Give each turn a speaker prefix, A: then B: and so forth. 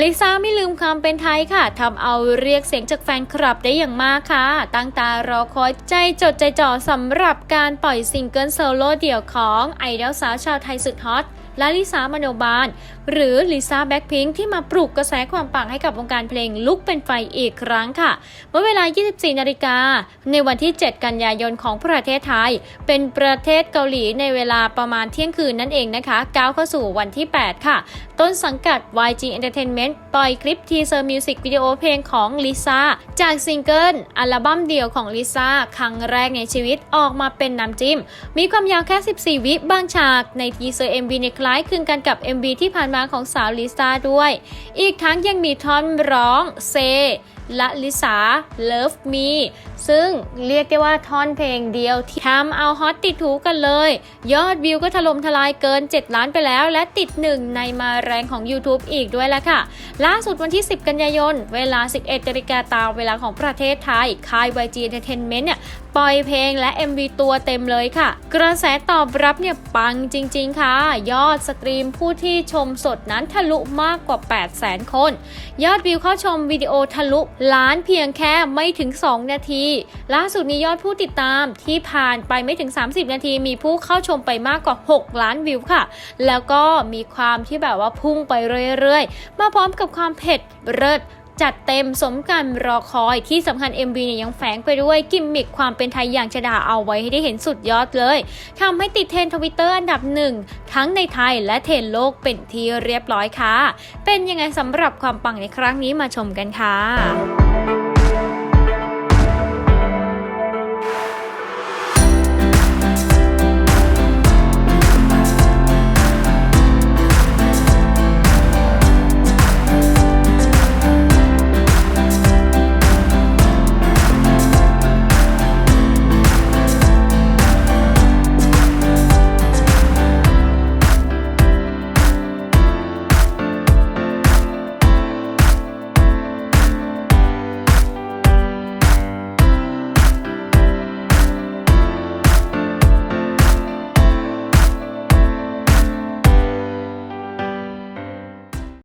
A: ลิซ่าไม่ลืมความเป็นไทยค่ะทำเอาเรียกเสียงจากแฟนคลับได้อย่างมากค่ะ ตั้งตารอคอยใจจดใจจ่อสำหรับการปล่อยซิงเกิลโซโล่เดี่ยวของไอดอลสาวชาวไทยสุดฮอต ลาลิซามโนบาล หรือลิซ่าแบ็คพิงที่มาปลุกกระแสความปังให้กับวงการเพลงลุกเป็นไฟอีกครั้งค่ะ เมื่อเวลา 24 นาฬิกา ในวันที่ 7 กันยายนของประเทศไทย เป็นประเทศเกาหลีในเวลาประมาณเที่ยงคืนนั่นเองนะคะก้าวเข้าสู่วันที่ 8 ค่ะ ต้นสังกัด YG Entertainment ปล่อยคลิปทีเซอร์มิวสิกวิดีโอเพลงของลิซ่าจากซิงเกิลอัลบั้มเดี่ยวของลิซ่าครั้งแรกในชีวิตออกมาเป็นน้ำจิ้ม มีความยาวแค่ 14 วิบางฉากในทีเซอร์ MV ในคล้ายคลึงกันกับ MV ที่ผ่านมาของสาวลิซ่าด้วย อีกทั้งยังมีท่อนร้องเซและลิสา Love Me ซึ่งเรียกได้ว่าท่อนเพลงเดียวที่ทำเอาฮอตติดหูกันเลย ยอดวิวก็ถล่มทลายเกิน 7 ล้านไปแล้ว และติดหนึ่งในมาแรงของ YouTube อีกด้วยละค่ะ ล่าสุดวันที่ 10 กันยายน เวลา 11นาฬิกาตามเวลาของประเทศไทย ค่าย YG Entertainment เนี่ยปล่อยเพลงและ MV ตัวเต็มเลยค่ะ กระแสตอบรับเนี่ยปังจริง ๆ ค่ะ ยอดสตรีมผู้ที่ชมสดนั้นทะลุมากกว่า 800,000 คน ยอดวิวเข้าชมวิดีโอทะลุล้านเพียงแค่ไม่ถึง 2 นาที ล่าสุดมียอดผู้ติดตามที่ผ่านไปไม่ถึง 30 นาที มีผู้เข้าชมไปมากกว่า 6 ล้านวิวค่ะ แล้วก็มีความที่แบบว่าพุ่งไปเรื่อยๆ มาพร้อมกับความเผ็ดเลิศ จัดเต็มสมการรอคอยที่สำคัญ MV เนี่ยยังแฝงไปด้วยกิมมิคความเป็นไทยอย่างชดาเอาไว้ให้ได้เห็นสุดยอดเลยทำให้ติดเทรนทวิตเตอร์อันดับหนึ่งทั้งในไทยและเทรนโลกเป็นที่เรียบร้อยค่ะ เป็นยังไงสำหรับความปังในครั้งนี้มาชมกันค่ะ